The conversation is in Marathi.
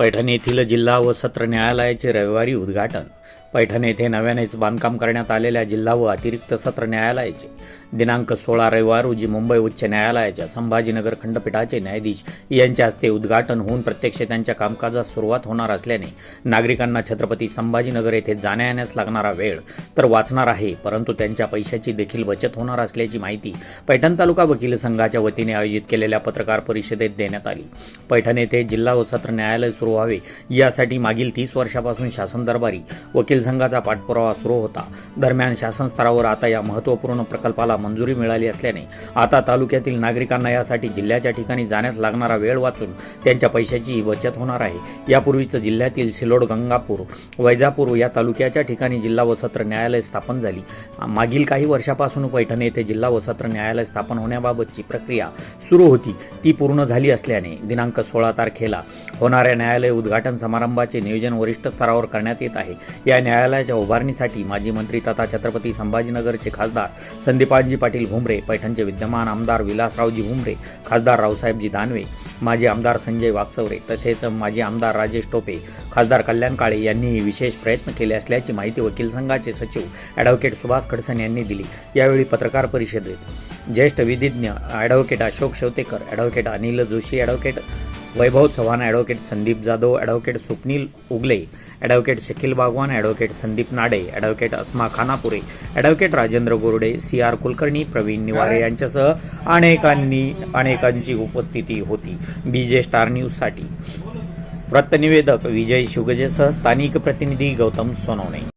पैठण येथील जिल्हा व सत्र न्यायालयाचे रविवारी उद्घाटन. पैठण येथे नव्यानेच बांधकाम करण्यात आलेल्या जिल्हा व अतिरिक्त सत्र न्यायालयाचे. दिनांक सोळा रविवार रोजी मुंबई उच्च न्यायालयाच्या संभाजीनगर खंडपीठाचे न्यायाधीश यांच्या हस्ते उद्घाटन होऊन प्रत्यक्ष त्यांच्या कामकाजास सुरुवात होणार असल्याने नागरिकांना छत्रपती संभाजीनगर येथे जाण्या येण्यास लागणारा वेळ तर वाचणार आहे परंतु त्यांच्या पैशाची देखील बचत होणार असल्याची माहिती पैठण तालुका वकील संघाच्या वतीने आयोजित केलेल्या पत्रकार परिषदेत देण्यात आली. पैठण येथे जिल्हा व सत्र न्यायालय सुरू व्हावे यासाठी मागील तीस वर्षापासून शासन दरबारी वकील संघाचा पाठपुरावा सुरू होता. दरम्यान शासन स्तरावर आता या महत्त्वपूर्ण प्रकल्पाला मंजुरी मिळाली असल्याने आता तालुक्यातील नागरिकांना यासाठी जिल्ह्याच्या ठिकाणी जाण्यास लागणारा वेळ वाचून त्यांच्या पैशाचीही बचत होणार आहे. यापूर्वीचं जिल्ह्यातील सिलोड गंगापूर वैजापूर या तालुक्याच्या ठिकाणी जिल्हा व सत्र न्यायालय स्थापन झाली. मागील काही वर्षापासून पैठण येथे जिल्हा व सत्र न्यायालय स्थापन होण्याबाबतची प्रक्रिया सुरू होती. ती पूर्ण झाली असल्याने दिनांक सोळा तारखेला होणाऱ्या न्यायालय उद्घाटन समारंभाचे नियोजन वरिष्ठ स्तरावर करण्यात येत आहे. या न्यायालयाच्या उभारणीसाठी माजी मंत्री तथा छत्रपती संभाजीनगरचे खासदार संदीपानजी पाटील भुमरे पैठणचे विद्यमान आमदार विलासरावजी भुमरे खासदार रावसाहेबजी दानवे माजी आमदार संजय वाकचौरे तसेच माजी आमदार राजेश टोपे खासदार कल्याण काळे यांनीही विशेष प्रयत्न केले असल्याची माहिती वकील संघाचे सचिव ॲडव्होकेट सुभाष खडसन यांनी दिली. यावेळी पत्रकार परिषदेत ज्येष्ठ विधिज्ञ advocate Ashok Shevtekar advocate Anil Joshi advocate Vaibhav Chavan advocate Sandeep Jadhav advocate Swapnil Ugale advocate Shakil Bagwan advocate Sandeep Nade advocate Asma Khanapure advocate Rajendra Gorde C R Kulkarni Pravin Niware यांच्यासह अनेकांनी अनेकांची उपस्थिती होती. बीजे स्टार न्यूजसाठी वृत्तनिवेदक विजय शुगजेसह स्थानिक प्रतिनिधी गौतम सोनवणे.